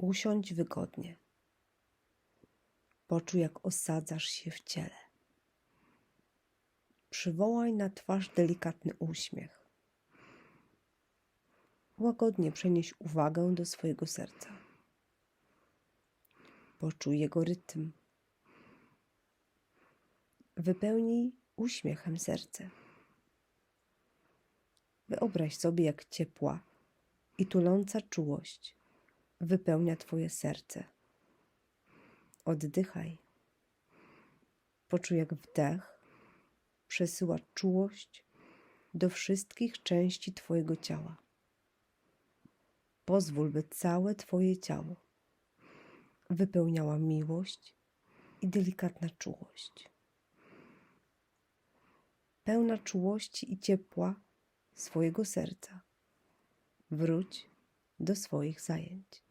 Usiądź wygodnie. Poczuj, jak osadzasz się w ciele. Przywołaj na twarz delikatny uśmiech. Łagodnie przenieś uwagę do swojego serca. Poczuj jego rytm. Wypełnij uśmiechem serce. Wyobraź sobie, jak ciepła i tuląca czułość wypełnia Twoje serce. Oddychaj. Poczuj, jak wdech przesyła czułość do wszystkich części Twojego ciała. Pozwól, by całe Twoje ciało wypełniała miłość i delikatna czułość. Pełna czułości i ciepła swojego serca. Wróć do swoich zajęć.